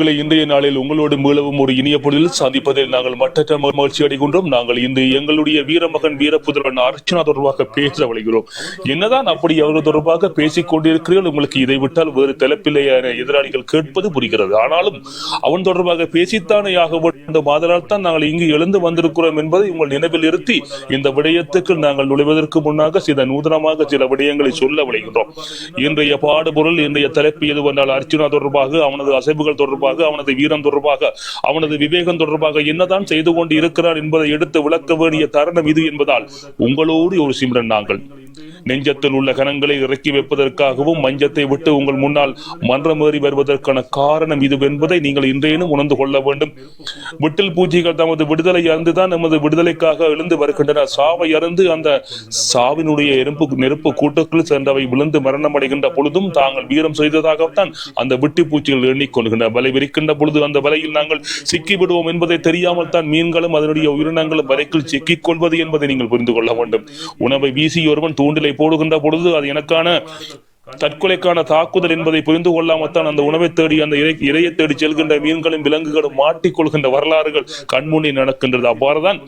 உங்களை இன்றைய நாளில் உங்களோடு மீளவும் ஒரு இனிய பொழுதில் சந்திப்பதில் நாங்கள் மட்டற்ற மகிழ்ச்சி அடைகின்றோம். நாங்கள் இன்று எங்களுடைய வீரமகன் வீரபுதல்வன் அர்ச்சனா தொடர்பாக பேச வழிகிறோம். என்னதான் அப்படி அவர்கள் தொடர்பாக பேசிக் கொண்டிருக்கிறீர்கள் உங்களுக்கு இதை விட்டால் வேறு தலைப்பில்லையான எதிராளிகள் கேட்பது புரிகிறது. ஆனாலும் அவன் தொடர்பாக பேசித்தானே ஆக அந்த பாதலால் தான் நாங்கள் இங்கு எழுந்து வந்திருக்கிறோம் என்பதை உங்கள் நினைவில் இருத்தி இந்த விடயத்துக்கு நாங்கள் நுழைவதற்கு முன்னாக சில நூதனமாக சில விடயங்களை சொல்ல விளைகின்றோம் இன்றைய பாடுபொருள் இன்றைய தலைப்பு எதுவென்றால் அர்ச்சுனா தொடர்பாக அவனது அசைவுகள் தொடர்பாக அவனது வீரம் தொடர்பாக அவனது விவேகம் தொடர்பாக என்னதான் செய்து கொண்டு இருக்கிறார் என்பதை எடுத்து விளக்க வேண்டிய தருணம் இது என்பதால் உங்களோடு ஒரு சிம்ரன் நாங்கள். நெஞ்சத்தில் உள்ள கணங்களை இறக்கி வைப்பதற்காகவும் மஞ்சத்தை விட்டு உங்கள் முன்னால் மன்றமேறி வருவதற்கான காரணம் இது என்பதை நீங்கள் இன்றையனும் உணர்ந்து கொள்ள வேண்டும். விட்டில் பூஜைகள் தமது விடுதலை அறந்துதான் நமது விடுதலைக்காக எழுந்து வருகின்றன. சாவை அறந்து அந்த சாவினுடைய எறும்பு நெருப்பு கூட்டுக்குள் சென்றவை விழுந்து மரணம் அடைகின்ற பொழுதும் தாங்கள் வீரம் செய்ததாகத்தான் அந்த விட்டு பூச்சிகள் எண்ணிக்கொள்கின்றன வலை விரிக்கின்ற பொழுது அந்த வலையில் நாங்கள் சிக்கி விடுவோம் என்பதை தெரியாமல் தான் மீன்களும் அதனுடைய உயிரினங்களும் வலைக்குள் சிக்கிக் கொள்வது என்பதை நீங்கள் புரிந்து கொள்ள வேண்டும். உணவை வீசி ஒருவன் தூண்டிலை போடுகின்ற பொழுது அது எனக்கான தற்கொலைக்கான தாக்குதல் என்பதை புரிந்து கொள்ளாமத்தான் அந்த உணவை தேடி அந்த இறை இறையை தேடி செல்கின்ற மீன்களும் விலங்குகளும் மாட்டிக்கொள்கின்ற வரலாறுகள் கண்முன்னே நடக்கின்றது. அவ்வாறுதான்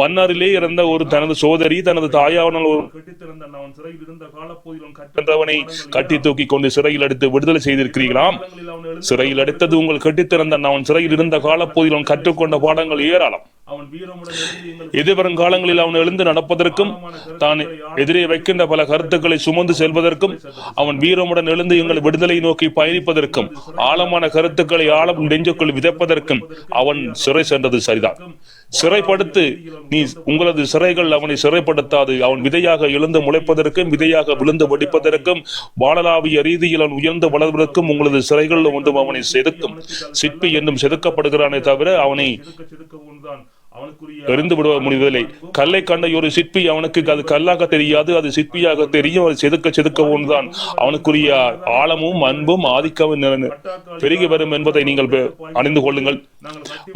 மன்னரிலே இறந்த ஒரு தனது சோதரி தனது தாயாவனால் ஒரு கட்டித்திறந்தவனை அவன் சிறையில் இருந்த கட்டி தூக்கி கொண்டு சிறையில் அடித்து விடுதலை செய்திருக்கிறீர்களாம். சிறையில் அடித்தது உங்கள் கட்டித்திறந்த அவன் சிறையில் இருந்த காலப்பகுதியில் கற்றுக்கொண்ட பாடங்கள் ஏராளம். அவன் வீரமுடன் எழுதி எங்கள் எதிர்வரும் காலங்களில் அவன் எழுந்து நடப்பதற்கும் தான் எதிரே வைக்கின்ற பல கருத்துக்களை சுமந்து செல்வதற்கும் அவன் வீரமுடன் எழுந்து எங்கள் விடுதலை நோக்கி பயணிப்பதற்கும் ஆழமான கருத்துக்களை ஆழம் நெஞ்சுக்குள் விதைப்பதற்கும் அவன் சிறை சென்றது சரிதான். சிறைப்படுத்து நீ உங்களது சிறைகள் அவனை சிறைப்படுத்தாது. அவன் விதையாக எழுந்து முளைப்பதற்கும் விதையாக விழுந்து வெடிப்பதற்கும் வானலாவிய ரீதியில் அவன் உயர்ந்து வளர்வதற்கும் உங்களது சிறைகள் ஒன்றும் அவனை செதுக்கும். சிற்பி என்றும் செதுக்கப்படுகிறானே தவிர அவனை செதுக்க செதுக்க எறிந்து விட முடிவதில்லை. கல்லை கண்ட ஒரு சிற்பி அவனுக்கு அது கல்லாக தெரியாது அது சிற்பியாக தெரியும் அது செதுக்க செதுக்க ஒன்றுதான். அவனுக்குரிய ஆழமும் அன்பும் ஆதிக்கமும் பெருகி வரும் என்பதை நீங்கள் அணிந்து கொள்ளுங்கள்.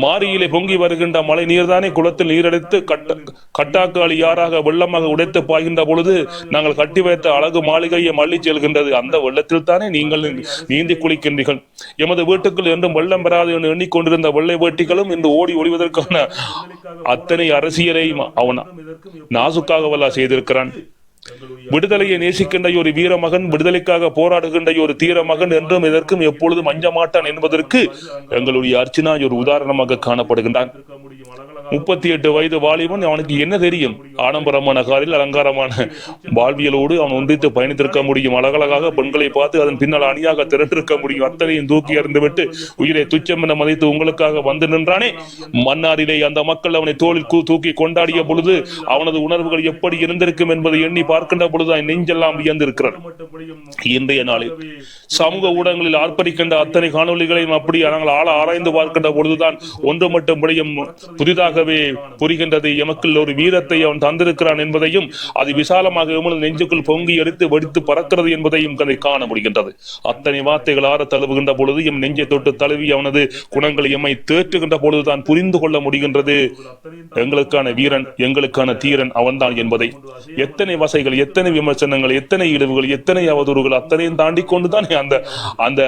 மாரியிலே பொங்கி வருகின்ற மழை நீர்தானே குளத்தில் நீரெடுத்து கட்ட கட்டாக்காளி யாராக வெள்ளமாக உடைத்து பாய்கின்ற பொழுது நாங்கள் கட்டி வைத்த அழகு மாளிகையை மள்ளி செல்கின்றது. அந்த வெள்ளத்தில் தானே நீங்கள் நீந்தி குளிக்கின்றீர்கள். எமது வீட்டுக்குள் என்றும் வெள்ளம் பெறாது என்று எண்ணிக்கொண்டிருந்த வெள்ளை வேட்டிகளும் இன்று ஓடி ஒளிவதற்கான அத்தனை அரசியலையும் அவன் நாசுக்காகவல்லா செய்திருக்கிறான். விடுதலையை நேசிக்கின்ற ஒரு வீரமகன் விடுதலைக்காக போராடுகின்ற ஒரு தீர மகன் என்றும் இதற்கும் எப்பொழுதும் அஞ்ச மாட்டான் என்பதற்கு எங்களுடைய அர்ச்சனா ஒரு உதாரணமாக காணப்படுகின்றான். முப்பத்தி எட்டு வயது வாலிபன் அவனுக்கு என்ன தெரியும்? ஆடம்பரமான காரில் அலங்காரமான வாழ்வியலோடு அவன் ஒன்றித்து பயணித்திருக்க முடியும். அழகழகாக பெண்களை பார்த்து அதன் பின்னால் அணியாக திரண்டிருக்க முடியும். அத்தனையும் தூக்கி அறிந்துவிட்டு உயிரை துச்சம் என மதித்து உங்களுக்காக வந்து நின்றானே? மன்னாரிலே அந்த மக்கள் அவனை தோளில் தூக்கி கொண்டாடிய பொழுது அவனது உணர்வுகள் எப்படி இருந்திருக்கும் என்பதை எண்ணி பார்க்கின்ற பொழுது அவன் நெஞ்செல்லாம் வியந்திருக்கிறான். இன்றைய நாளில் சமூக ஊடகங்களில் ஆர்ப்பரிக்கின்ற அத்தனை காணொளிகளையும் அப்படி நாங்கள் ஆழ ஆராய்ந்து பார்க்கின்ற பொழுதுதான் ஒன்று மட்டும் விடயம் புதிதாகவே புரிகின்றது. எமக்குள் ஒரு வீரத்தை அவன் தந்திருக்கிறான் என்பதையும் அது விசாலமாக எமது நெஞ்சுக்குள் பொங்கி எடுத்து வெடித்து பறக்கிறது என்பதையும் அதை காண முடிகின்றது. அத்தனை வார்த்தைகள் ஆற தழுவுகின்ற பொழுது எம் நெஞ்சை தொட்டு தழுவி அவனது குணங்களை எம்மை தேற்றுகின்ற பொழுதுதான் புரிந்து கொள்ள முடிகின்றது. எங்களுக்கான வீரன் எங்களுக்கான தீரன் அவன்தான் என்பதை. எத்தனை வசைகள் எத்தனை விமர்சனங்கள் எத்தனை இழிவுகள் எத்தனை அவதூறுகள் அத்தனையும் தாண்டி கொண்டுதான் அந்த அந்த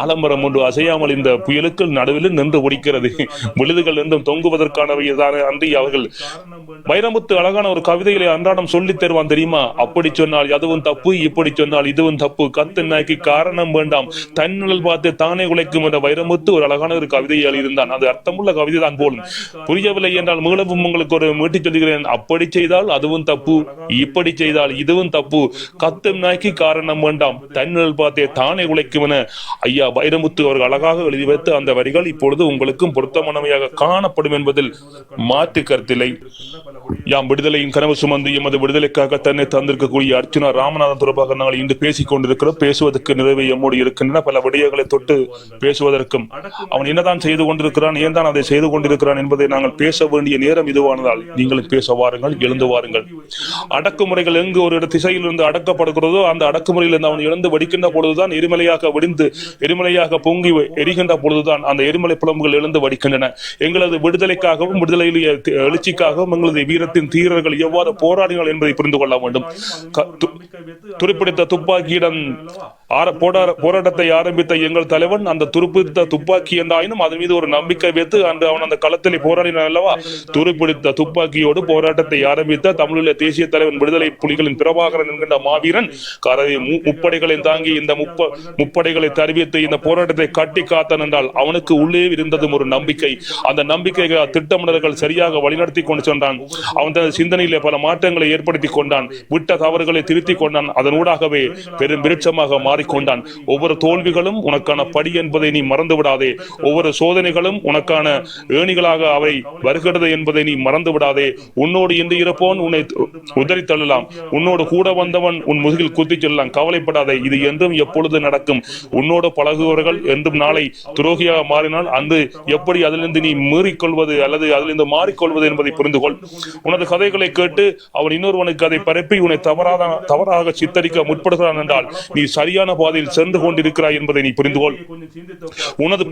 ஆலம்பரம் ஒன்று அசையாமல் இந்த புயலுக்கு நடுவில் நின்று ஒடிக்கிறது. விழுதுகள் என்றும் தொங்குவதற்கான தானே அன்றி அவர்கள். வைரமுத்து அழகான ஒரு கவிதைகளை அன்றாடம் சொல்லி தருவான் தெரியுமா? அப்படி சொன்னால் அதுவும் தப்பு இப்படி சொன்னால் இதுவும் தப்பு. கத்து நாய்க்கு காரணம் வேண்டாம். தன்னிழல் பார்த்து தானே உழைக்கும் என்ற வைரமுத்து ஒரு அழகான ஒரு கவிதையை எழுதியிருந்தான். அது அர்த்தமுள்ள கவிதை தான் போலும் புரியவில்லை என்றால் மீளவும் உங்களுக்கு ஒரு மீட்டி சொல்கிறேன் அப்படி செய்தால் அதுவும் தப்பு. இப்படி செய்தால் இதுவும் தப்பு. கத்தும் நாய்க்கு காரணம் வேண்டாம். தன்னிழல் பார்த்தே தானே உழைக்கும் என ஐயா வைரமுத்து அவர்கள் அழகாக எழுதி வைத்து அந்த வரிகள் இப்பொழுது உங்களுக்கும் பொருத்தமானவையாக காணப்படும் என்பதில் மாற்று கருத்திலை. யாம் விடுதலையின் கனவு சுமந்து எமது விடுதலைக்காக தன்னை தந்திருக்கக்கூடிய அர்ச்சனா ராமநாதன் தொடர்பாக நாங்கள் இன்று பேசிக் கொண்டிருக்கிறோம். பேசுவதற்கு நிறைவே எம்மோடு இருக்கின்றன. பல விடயங்களை தொட்டு பேசுவதற்கும் அவன் என்னதான் செய்து கொண்டிருக்கிறான் ஏன் தான் அதை செய்து கொண்டிருக்கிறான் என்பதை நாங்கள் பேச வேண்டிய நேரம் இதுவானதால் நீங்களும் பேச வாருங்கள் எழுந்து வாருங்கள். அடக்குமுறைகள் எங்கு ஒரு திசையில் இருந்து அடக்கப்படுகிறதோ அந்த அடக்குமுறையில் இருந்து அவன் இழந்து வெடிக்கின்ற பொழுதுதான் எரிமலையாக வெடிந்து எரிமலையாக பொங்கி எரிகின்ற பொழுதுதான் அந்த எரிமலை புலம்புகள் எழுந்து வடிக்கின்றன. எங்களது விடுதலைக்காகவும் எழுச்சிக்காகவும் விடுதலையிலேயே எழுச்சிக்காகவும் எங்களது வீரத்தின் தீரர்கள் எவ்வாறு போராடினார்கள் என்பதை புரிந்து கொள்ள வேண்டும். துருப்பிடித்த துப்பாக்கியிடம் போராட்டத்தை ஆரம்பித்த எங்கள் தலைவன் அந்த துருப்பிடித்த துப்பாக்கி என்றாயினும் அதன் மீது ஒரு நம்பிக்கை வைத்து அந்த அவன் அந்த களத்தில் போராடினான் அல்லவா? துருப்பிடித்த துப்பாக்கியோடு போராட்டத்தை ஆரம்பித்த தமிழீழ தேசிய தலைவன் விடுதலை புலிகளின் பிரபாகரன் என்கின்ற மாவீரன் கரவி முப்படைகளை தாங்கி இந்த முப்ப முப்படைகளை தருவித்து இந்த போராட்டத்தை கட்டி காத்தான் என்றால் அவனுக்கு உள்ளே இருந்ததும் ஒரு நம்பிக்கை. அந்த நம்பிக்கைகள் திட்டமிடல்கள் சரியாக வழிநடத்தி கொண்டு சென்றான். அவன் தனது சிந்தனையிலே பல மாற்றங்களை ஏற்படுத்தி கொண்டான். விட்ட தவறுகளை திருத்தி கொண்டான். அதனூடாகவே பெரும் விருட்சமாக மாறிக்கொண்டான். ஒவ்வொரு தோல்விகளும் உனக்கான படி என்பதை நீ மறந்து விடாதே ஒவ்வொரு சோதனைகளும் உனக்கான ஏணிகளாக அவை வருகிறது என்பதை நீ மறந்து விடாதே உன்னோடு இன்று இருப்பவன் உன்னை உதறி தள்ளலாம். உன்னோடு கூட வந்தவன் உன் முதுகில் குத்திச் செல்லலாம். கவலைப்படாதே இது என்றும் எப்பொழுது நடக்கும்? உன்னோடு பழகுபவர்கள் என்றும் நாளை துரோகியாக மாறினால் அன்று எப்படி அதிலிருந்து நீ மீறிக்கொள்வது அல்லது அதிலிருந்து மாறிக்கொள்வது என்பதை புரிந்து கொள் உனது கதைகளை கேட்டு அவன் இன்னொருவனுக்கு அதை பரப்பி உன்னை தவறாக தவறாக சித்தரிக்க முற்படுகிறான் என்றால் நீ சரியான பாதையில் சென்று கொண்டிருக்கிறாய் என்பதை நீ புரிந்து கொள் உனது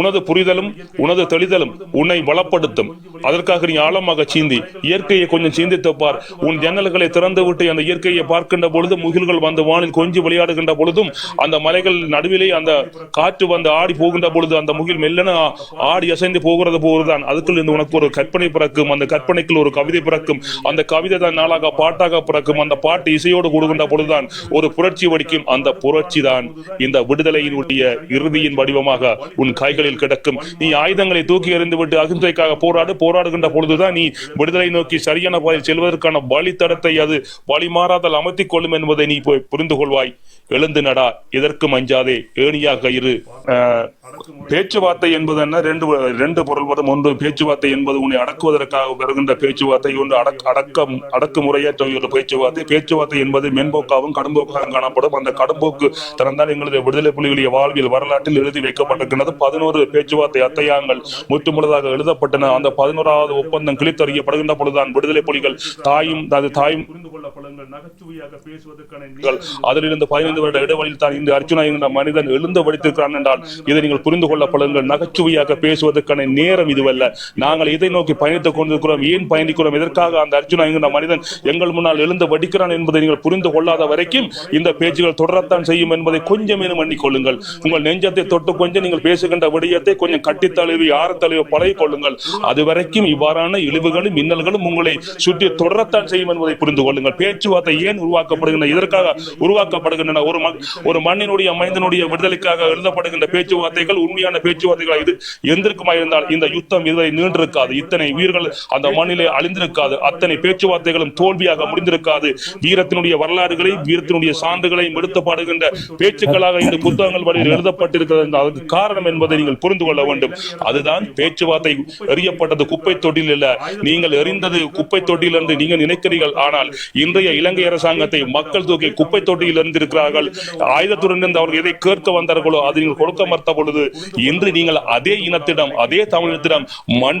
உனது புரிதலும் உனது தெளிதலும் உன்னை வளப்படுத்தும். அதற்காக நீ ஆழமாக சீந்தி. இயற்கையை கொஞ்சம் சிந்தித்து பார். உன் ஜன்னல்களை திறந்து விட்டு அந்த இயற்கையை பார்க்கின்ற பொழுது முகில்கள் வந்து வானில் கொஞ்சி விளையாடுகின்ற பொழுதும் அந்த மலைகள் நடுவிலே அந்த காற்று வந்து ஆடி போகின்ற பொழுது அந்த முகில் மெல்லன ஆடி அசைந்து போகிறது போதுதான். அதுக்குள் இருந்து உனக்கு ஒரு கற்பனை பிறக்கும் அந்த கற்பனைக்குள் ஒரு கவிதை பிறக்கும் அந்த கவிதை தான் நாளாக பாட்டாக பிறக்கும் அந்த பாட்டு இசையோடு கொடுக்கின்ற பொழுதுதான் ஒரு புரட்சி வடிக்கும் அந்த புரட்சி தான் இந்த விடுதலையினுடைய இறுதியின் வடிவமாக உன் கைகளில் கிடக்கும். நீ ஆயுதங்களை தூக்கி எறிந்துவிட்டு அகிம்சைக்காக போராடு போராடுகின்ற பொழுதுதான் நீ விடுதலை நோக்கி சரியான பாதையில் செல்வதற்கான வழித்தடத்தை அது வழி மாறாதல் கொள்ளும் என்பதை நீ போய் புரிந்து கொள்வாய் எழுந்து நடா எதற்கும் அஞ்சாதே ஏணியாக இரு. ஆஹ், பேச்சுவார்த்தை என்பது என்ன? ரெண்டு ரெண்டு பொருள் வரும் ஒன்று பேச்சுவார்த்தை என்பது உன்னை அடக்குவதற்காக வருகின்ற பேச்சுவார்த்தை ஒன்று அடக் அடக்கம் அடக்குமுறையற்ற ஒரு பேச்சுவார்த்தை. பேச்சுவார்த்தை என்பது மென்போக்காகவும் கடும்போக்காகவும் காணப்படும். அந்த கடும்போக்கு திறந்தால் எங்களது விடுதலை புலிகளுடைய வாழ்வியல் வரலாற்றில் எழுதி வைக்கப்பட்டிருக்கிறது பதினோரு பேச்சுவார்த்தை அத்தையாங்கள் முற்றுமுழுதாக எழுதப்பட்டன. அந்த பதினோராவது ஒப்பந்தம் கிழித்தறியப்படுகின்ற பொழுதுதான் விடுதலை புலிகள் தாயும் அது தாயும் புரிந்து கொள்ளப்படுங்கள் நகைச்சுவையாக பேசுவதற்கான அதிலிருந்து பதினைந்து வருட இடைவெளியில் தான் இந்த அர்ச்சுனா என்ற மனிதன் எழுந்து வடித்திருக்கிறான் என்றால் இதை நீங்கள் புரிந்து கொள்ளப்படுங்கள் நகைச்சுவையாக பேசுவதற்கான நேரம் இதுவல்ல. நாங்கள் இதை நோக்கி பயணித்துக் கொண்டிருக்கிறோம். ஏன் பயணிக்கிறோம்? எதற்காக அந்த அர்ஜுனா என்கிற மனிதன் எங்கள் முன்னால் எழுந்து வடிக்கிறான் என்பதை நீங்கள் புரிந்து கொள்ளாத வரைக்கும் இந்த பேச்சுகள் தொடரத்தான் செய்யும் என்பதை கொஞ்சமேனும் எண்ணிக்கொள்ளுங்கள். உங்கள் நெஞ்சத்தை தொட்டு கொஞ்சம் நீங்கள் பேசுகின்ற விடயத்தை கொஞ்சம் கட்டித் தழுவி ஆற தழுவி பழகிக் கொள்ளுங்கள். அது வரைக்கும் இவ்வாறான இழிவுகளும் மின்னல்களும் உங்களை சுற்றி தொடரத்தான் செய்யும் என்பதை புரிந்து கொள்ளுங்கள். பேச்சுவார்த்தை ஏன் உருவாக்கப்படுகின்றன இதற்காக உருவாக்கப்படுகின்றன? ஒரு மண் ஒரு மண்ணினுடைய மைந்தனுடைய விடுதலைக்காக எழுதப்படுகின்ற பேச்சுவார்த்தைகள் உண்மையான பேச்சுவார்த்தைகள் இது எந்திருக்குமா இருந்தால் இந்த யுத்தம் இதுவரை நீண்டிருக்காது இத்தனை உயிர்கள் அந்த மண்ணிலே அழிந்திருக்காது. அத்தனை பேச்சுவார்த்தைகளும் தோல்வியாக முடிந்திருக்காது. வீரத்தினுடைய வரலாறுகளை வீரத்தினுடைய சான்றுகளையும் எடுத்து பாடுகின்ற பேச்சுக்களாக இந்த புத்தகங்கள் வழியில் எழுதப்பட்டிருக்கிறது. அதற்கு காரணம் என்பதை நீங்கள் புரிந்து கொள்ள வேண்டும். அதுதான் பேச்சுவார்த்தை எறியப்பட்டது குப்பை தொட்டில் இல்ல. நீங்கள் எறிந்தது குப்பை தொட்டியில் என்று நீங்கள் நினைக்கிறீர்கள். ஆனால் இன்றைய இலங்கை அரசாங்கத்தை மக்கள் தூக்கி குப்பை தொட்டியில் இருந்திருக்கிறார்கள் ஆயுதத்துடன் இருந்து அவர்கள் எதை கேட்க வந்தார்களோ அது நீங்கள் கொடுக்க மறுத்த பொழுது இன்று நீங்கள் அதே இனத்திடம் அதே தமிழத்திடம்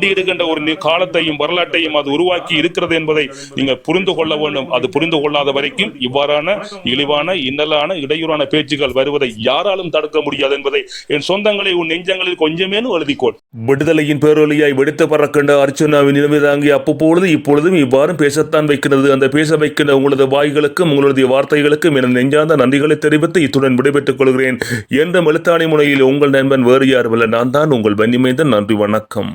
மண்டியிடுகின்ற ஒரு காலத்தையும் வரலாற்றையும் அது உருவாக்கி இருக்கிறது என்பதை நீங்கள் புரிந்து கொள்ள வேண்டும். அது புரிந்து கொள்ளாத வரைக்கும் இவ்வாறான இழிவான இன்னலான இடையூறான பேச்சுகள் வருவதை யாராலும் தடுக்க முடியாது என்பதை என் சொந்தங்களை உன் நெஞ்சங்களில் கொஞ்சமேனும் எழுதிக்கொள். விடுதலையின் பேரொலியாய் வெடித்து பறக்கின்ற அர்ச்சனாவின் நிலைமை தாங்கி அப்பப்பொழுது இப்பொழுதும் இவ்வாறு பேசத்தான் வைக்கிறது. அந்த பேச வைக்கின்ற உங்களது வாய்களுக்கும் உங்களுடைய வார்த்தைகளுக்கும் என நெஞ்சார்ந்த நன்றிகளை தெரிவித்து இத்துடன் விடைபெற்றுக் கொள்கிறேன். என்ற மெழுத்தாணி முனையில் உங்கள் நண்பன் வேறு யாருமல்ல. நான் தான் உங்கள் வன்னிமைந்தன் நன்றி வணக்கம்.